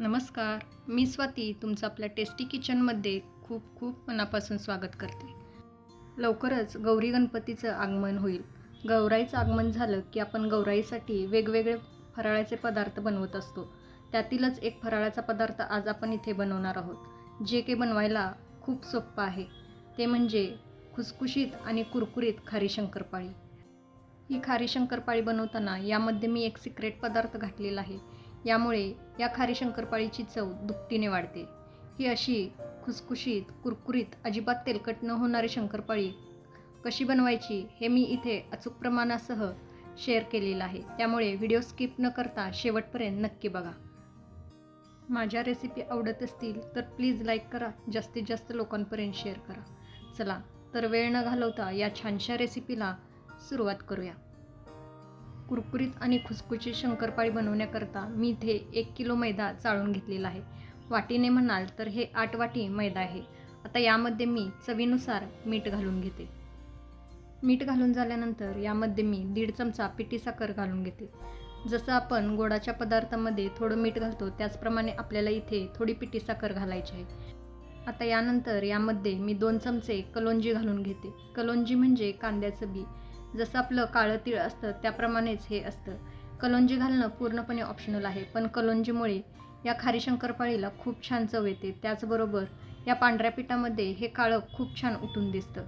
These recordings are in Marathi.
नमस्कार मी स्वाती तुमचं आपल्या टेस्टी किचनमध्ये खूप खूप मनापासून स्वागत करते. लवकरच गौरी गणपतीचं आगमन होईल. गौराईचं आगमन झालं की आपण गौराईसाठी वेगवेगळे फराळाचे पदार्थ बनवत असतो. त्यातीलच एक फराळाचा पदार्थ आज आपण इथे बनवणार आहोत जे की बनवायला खूप सोपं आहे. ते म्हणजे खुसखुशीत आणि कुरकुरीत खारी शंकरपाळी. ही खारी शंकरपाळी बनवताना यामध्ये मी एक सिक्रेट पदार्थ घातलेला आहे. यामुळे या खारी शंकरपाळीची चव दुपटीने वाढते. ही अशी खुसखुशीत कुरकुरीत अजिबात तेलकट न होणारी शंकरपाळी कशी बनवायची हे मी इथे अचूक प्रमाणासह शेअर केलेलं आहे. त्यामुळे व्हिडिओ स्किप न करता शेवटपर्यंत नक्की बघा. माझ्या रेसिपी आवडत असतील तर प्लीज लाईक करा. जास्तीत जास्त लोकांपर्यंत शेअर करा. चला तर वेळ न घालवता या छानशा रेसिपीला सुरुवात करूया. कुरकुरीत आणि खुसखुशीत शंकरपाळी बनवण्याकरता मी इथे एक किलो मैदा चाळून घेतलेला आहे. वाटीने म्हणाल तर हे आठ वाटी मैदा आहे. आता यामध्ये मी चवीनुसार मीठ घालून घेते. मीठ घालून झाल्यानंतर यामध्ये मी दीड चमचा पिठी साखर घालून घेते. जसं आपण गोडाच्या पदार्थामध्ये थोडं मीठ घालतो त्याचप्रमाणे आपल्याला इथे थोडी पिठी साखर घालायची आहे. आता यानंतर यामध्ये मी दोन चमचे कलोंजी घालून घेते. कलोंजी म्हणजे कांद्याचं बी. जसं आपलं काळं तीळ असतं त्याप्रमाणेच हे असतं. कलोंजी घालणं पूर्णपणे ऑप्शनल आहे पण कलोंजीमुळे या खारी शंकरपाळीला खूप छान चव येते. त्याचबरोबर या पांढऱ्या पिठामध्ये हे काळं खूप छान उठून दिसतं.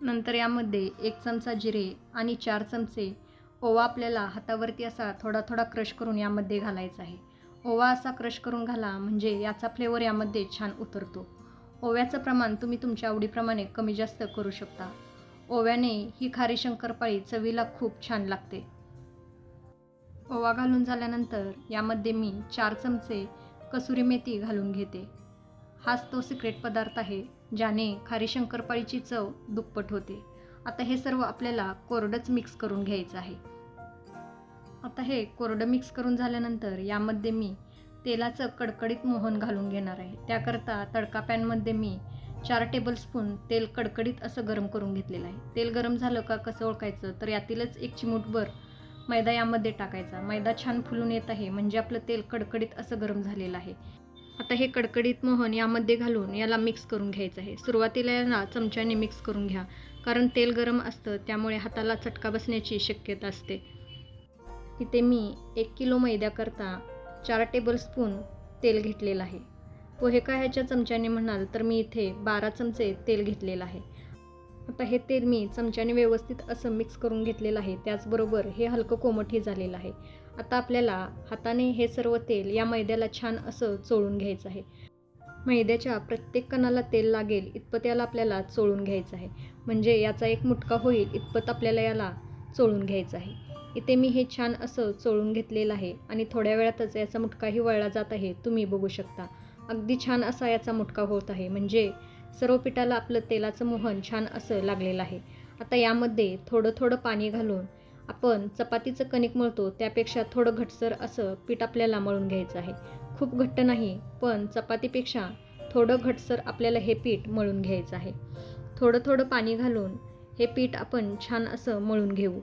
नंतर यामध्ये एक चमचा जिरे आणि चार चमचे ओवा आपल्याला हातावरती असा थोडा थोडा क्रश करून यामध्ये घालायचा आहे. ओवा असा क्रश करून घाला म्हणजे याचा फ्लेवर यामध्ये छान उतरतो. ओव्याचं प्रमाण तुम्ही तुमच्या आवडीप्रमाणे कमी जास्त करू शकता. ओव्याने ही खारी शंकरपाळी चवीला खूप छान लागते. ओवा घालून झाल्यानंतर यामध्ये मी चार चमचे कसुरी मेथी घालून घेते. हाच तो सिक्रेट पदार्थ आहे ज्याने खारी शंकरपाळीची चव दुप्पट होते. आता हे सर्व आपल्याला कोरडंच मिक्स करून घ्यायचं आहे. आता हे कोरडं मिक्स करून झाल्यानंतर यामध्ये मी तेलाचं कडकडीत मोहन घालून घेणार आहे. त्याकरता तडका पॅनमध्ये मी चार टेबलस्पून तेल कडकडीत असं गरम करून घेतलेलं आहे. तेल गरम झालं का कसं ओळखायचं? तर यातीलच एक चिमूटभर मैदा यामध्ये टाकायचा. मैदा छान फुलून येत आहे म्हणजे आपलं तेल कडकडीत असं गरम झालेलं आहे. आता हे कडकडीत मोहन यामध्ये घालून याला मिक्स करून घ्यायचं आहे. सुरुवातीला याला चमच्याने मिक्स करून घ्या कारण तेल गरम असतं त्यामुळे हाताला चटका बसण्याची शक्यता असते. इथे मी एक किलो मैद्याकरता चार टेबलस्पून तेल घेतलेलं आहे. पोहे ह्याच्या चमच्याने म्हणाल तर मी इथे बारा चमचे तेल घेतलेलं आहे. आता हे तेल मी चमच्याने व्यवस्थित असं मिक्स करून घेतलेलं आहे. त्याचबरोबर हे हलकं कोमटही झालेलं आहे. आता आपल्याला हाताने हे सर्व तेल या मैद्याला छान असं चोळून घ्यायचं आहे. मैद्याच्या प्रत्येक कणाला तेल लागेल इतपत याला आपल्याला चोळून घ्यायचं आहे. म्हणजे याचा एक मुटका होईल इतपत आपल्याला याला चोळून घ्यायचं आहे. इथे मी हे छान असं चोळून घेतलेलं आहे आणि थोड्या वेळातच याचा मुटकाही वळला जात आहे. तुम्ही बघू शकता. अगदी छान असा याचा मुटका होत आहे. म्हणजे सर्व पिठाला आपलं तेलाचं मोहन छान असं लागलेलं आहे. आता यामध्ये थोडं थोडं पाणी घालून आपण चपातीचं कणिक मळतो त्यापेक्षा थोडं घटसर असं पीठ आपल्याला मळून घ्यायचं आहे. खूप घट्ट नाही पण चपातीपेक्षा थोडं घटसर आपल्याला हे पीठ मळून घ्यायचं आहे. थोडं थोडं पाणी घालून हे पीठ आपण छान असं मळून घेऊ.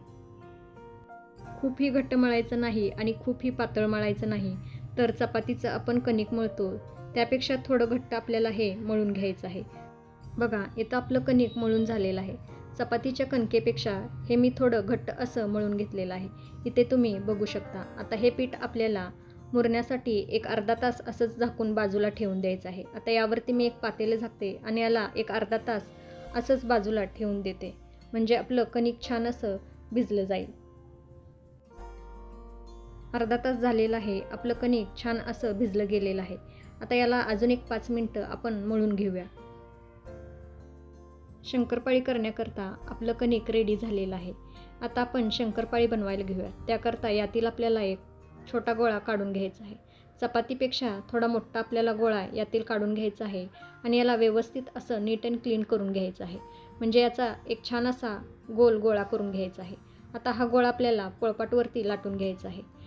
खूपही घट्ट मळायचं नाही आणि खूपही पातळ मळायचं नाही. तर चपातीचं आपण कणिक मळतो त्यापेक्षा थोडं घट्ट आपल्याला हे मळून घ्यायचं आहे. बघा इथं आपलं कणिक मळून झालेलं आहे. चपातीच्या कणकेपेक्षा हे मी थोडं घट्ट असं मळून घेतलेलं आहे. इथे तुम्ही बघू शकता. आता हे पीठ आपल्याला मुरण्यासाठी एक अर्धा तास असंच झाकून बाजूला ठेवून द्यायचं आहे. आता यावरती मी एक पातेलं झाकते आणि याला एक अर्धा तास असंच बाजूला ठेवून देते. म्हणजे आपलं कणिक छान असं भिजलं जाईल. अर्धा तास झालेला आहे. आपलं कणिक छान असं भिजलं गेलेलं आहे. आता याला अजून एक पाच मिनटं आपण मळून घेऊया. शंकरपाळी करण्याकरता आपलं कणिक रेडी झालेलं आहे. आता आपण शंकरपाळी बनवायला घेऊया. त्याकरता यातील आपल्याला एक छोटा गोळा काढून घ्यायचा आहे. चपातीपेक्षा थोडा मोठा आपल्याला गोळा यातील काढून घ्यायचा आहे आणि याला व्यवस्थित असं नीट अँड क्लीन करून घ्यायचं आहे. म्हणजे याचा एक छान असा गोल गोळा करून घ्यायचा आहे. आता हा गोळा आपल्याला पोळपाटवरती लाटून घ्यायचा आहे.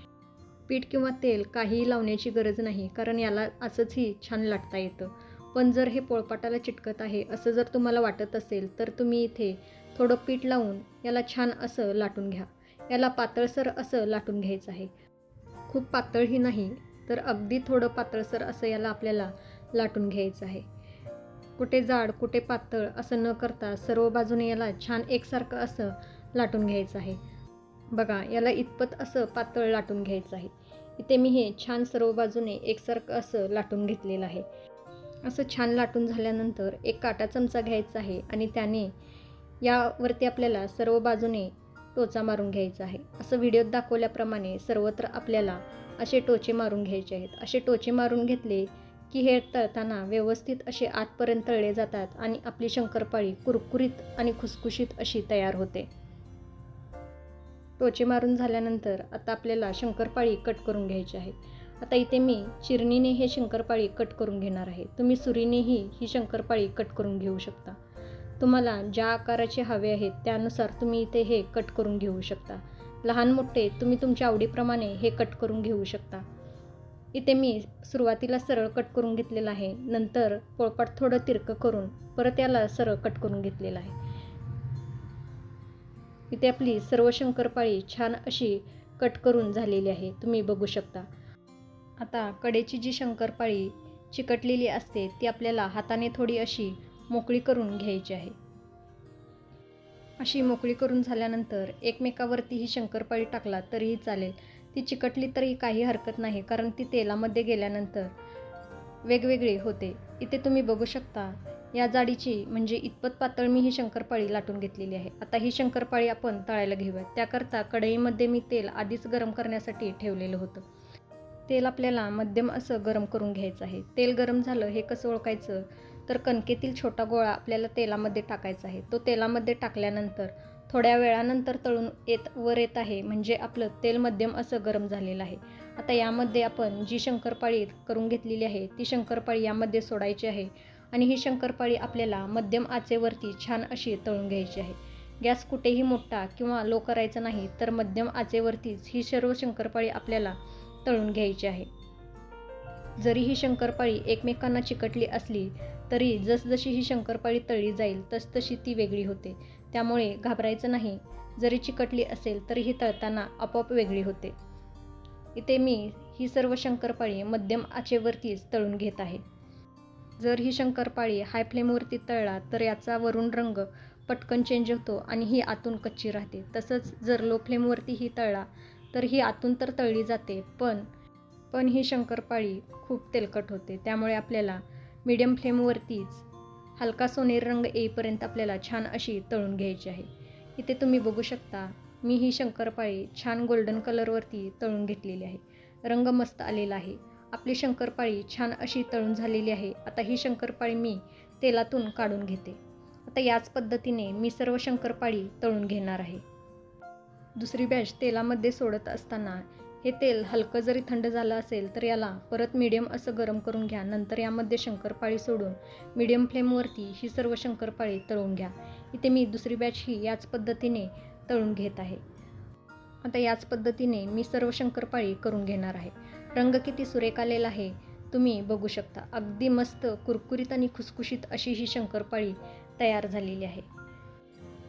पीठ किंवा तेल काहीही लावण्याची गरज नाही कारण याला असंचही छान लाटता येतं. पण जर हे पोळपाटाला चिटकत आहे असं जर तुम्हाला वाटत असेल तर तुम्ही इथे थोडं पीठ लावून याला छान असं लाटून घ्या. याला पातळसर असं लाटून घ्यायचं आहे. खूप पातळही नाही तर अगदी थोडं पातळसर असं याला आपल्याला लाटून घ्यायचं आहे. कुठे जाड कुठे पातळ असं न करता सर्व बाजूने याला छान एकसारखं असं लाटून घ्यायचं आहे. बघा याला इतपत असं पातळ लाटून घ्यायचं आहे. इथे मी हे छान सर्व बाजूने एकसारखं असं लाटून घेतलेलं आहे. असं छान लाटून झाल्यानंतर एक काटा चमचा घ्यायचा आहे आणि त्याने यावरती आपल्याला सर्व बाजूने टोचा मारून घ्यायचा आहे. असं व्हिडिओत दाखवल्याप्रमाणे सर्वत्र आपल्याला असे टोचे मारून घ्यायचे आहेत. असे टोचे मारून घेतले की हे तळताना व्यवस्थित असे आतपर्यंत तळले जातात आणि आपली शंकरपाळी कुरकुरीत आणि खुसखुशीत अशी तयार होते. टोचे मारून झाल्यानंतर आता आपल्याला शंकरपाळी कट करून घ्यायची आहे. आता इथे मी चिरणीने हे शंकरपाळी कट करून घेणार आहे. तुम्ही सुरीनेही ही शंकरपाळी कट करून घेऊ शकता. तुम्हाला ज्या आकाराचे हवे आहेत त्यानुसार तुम्ही इथे हे कट करून घेऊ शकता. लहान मोठे तुम्ही तुमच्या आवडीप्रमाणे हे कट करून घेऊ शकता. इथे मी सुरुवातीला सरळ कट करून घेतलेलं आहे. नंतर पोळपाट थोडं तिरकं करून परत याला सरळ कट करून घेतलेलं आहे. इथे आपली सर्व शंकरपाळी छान अशी कट करून झालेली आहे. तुम्ही बघू शकता. आता कडेची जी शंकरपाळी चिकटलेली असते ती आपल्याला हाताने थोडी अशी मोकळी करून घ्यायची आहे. अशी मोकळी करून झाल्यानंतर एकमेकावरती ही शंकरपाळी टाकला तरीही चालेल. ती चिकटली तरी काही हरकत नाही कारण ती तेलामध्ये गेल्यानंतर वेगवेगळी होते. इथे तुम्ही बघू शकता या जाडीची म्हणजे इतपत पातळ मी ही शंकरपाळी लाटून घेतलेली आहे. आता ही शंकरपाळी आपण तळायला घेऊयात. त्याकरता कढईमध्ये मी तेल आधीच गरम करण्यासाठी ठेवलेलं होतं. तेल आपल्याला मध्यम असं गरम करून घ्यायचं आहे. तेल गरम झालं हे कसं ओळखायचं? तर कणकेतील छोटा गोळा आपल्याला तेलामध्ये टाकायचा आहे. तो तेलामध्ये टाकल्यानंतर थोड्या वेळानंतर तळून येत वर येत आहे म्हणजे आपलं तेल मध्यम असं गरम झालेलं आहे. आता यामध्ये आपण जी शंकरपाळी करून घेतलेली आहे ती शंकरपाळी यामध्ये सोडायची आहे. आणि ही शंकरपाळी आपल्याला मध्यम आचेवरती छान अशी तळून घ्यायची आहे. गॅस कुठेही मोठा किंवा लो करायचा नाही तर मध्यम आचेवरतीच ही सर्व शंकरपाळी आपल्याला तळून घ्यायची आहे. जरी ही शंकरपाळी एकमेकांना चिकटली असली तरी जसजशी ही शंकरपाळी तळली जाईल तसतशी ती वेगळी होते. त्यामुळे घाबरायचं नाही जरी चिकटली असेल तरी ही तळताना आपोआप वेगळी होते. इथे मी ही सर्व शंकरपाळी मध्यम आचेवरतीच तळून घेत आहे. जर ही शंकरपाळी हाय फ्लेमवरती तळला तर याचा वरून रंग पटकन चेंज होतो आणि ही आतून कच्ची राहते. तसंच जर लो फ्लेमवरती ही तळला तर ही आतून तर तळली जाते पण पण ही शंकरपाळी खूप तेलकट होते. त्यामुळे आपल्याला मीडियम फ्लेमवरतीच हलका सोनेरी रंग येईपर्यंत आपल्याला छान अशी तळून घ्यायची आहे. इथे तुम्ही बघू शकता मी ही शंकरपाळी छान गोल्डन कलरवरती तळून घेतलेली आहे. रंग मस्त आलेला आहे. आपली शंकरपाळी छान अशी तळून झालेली आहे. आता ही शंकरपाळी मी तेलातून काढून घेते. आता याच पद्धतीने मी सर्व शंकरपाळी तळून घेणार आहे. दुसरी बॅच तेलामध्ये सोडत असताना हे तेल हलकं जरी थंड झालं असेल तर याला परत मीडियम असं गरम करून घ्या. नंतर यामध्ये शंकरपाळी सोडून मीडियम फ्लेमवरती ही सर्व शंकरपाळी तळून घ्या. इथे मी दुसरी बॅच ही याच पद्धतीने तळून घेत आहे. आता याच पद्धतीने मी सर्व शंकरपाळी करून घेणार आहे. रंग किती सुरेख आलेला आहे तुम्ही बघू शकता. अगदी मस्त कुरकुरीत आणि खुसखुशीत अशी ही शंकरपाळी तयार झालेली आहे.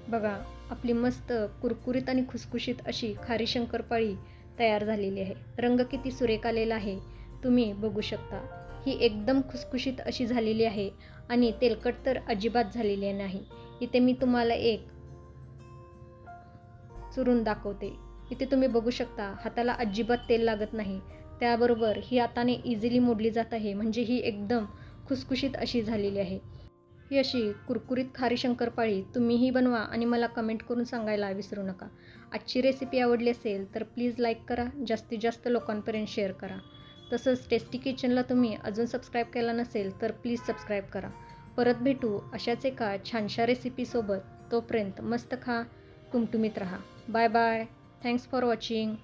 बघा आपली मस्त कुरकुरीत आणि खुसखुशीत अशी खारी शंकरपाळी तयार झालेली आहे. रंग किती सुरेख आलेला आहे तुम्ही बघू शकता. ही एकदम खुसखुशीत अशी झालेली आहे आणि तेलकट तर अजिबात झालेली नाही. इथे मी तुम्हाला एक चुरून दाखवते. इथे तुम्ही बघू शकता हाताला अजिबात तेल लागत नाही. त्याबरोबर ही हाताने इझिली मोडली जात आहे. म्हणजे ही एकदम खुसखुशीत अशी झालेली आहे. ही अशी कुरकुरीत खारी शंकरपाळी तुम्हीही बनवा आणि मला कमेंट करून सांगायला विसरू नका. आजची रेसिपी आवडली असेल तर प्लीज लाईक करा जास्तीत जास्त लोकांपर्यंत शेअर करा. तसंच टेस्टी किचनला तुम्ही अजून सबस्क्राईब केला नसेल तर प्लीज सबस्क्राईब करा. परत भेटू अशाच एका छानशा रेसिपीसोबत तोपर्यंत मस्त खा टुमटुमीत राहा. Bye bye thanks for watching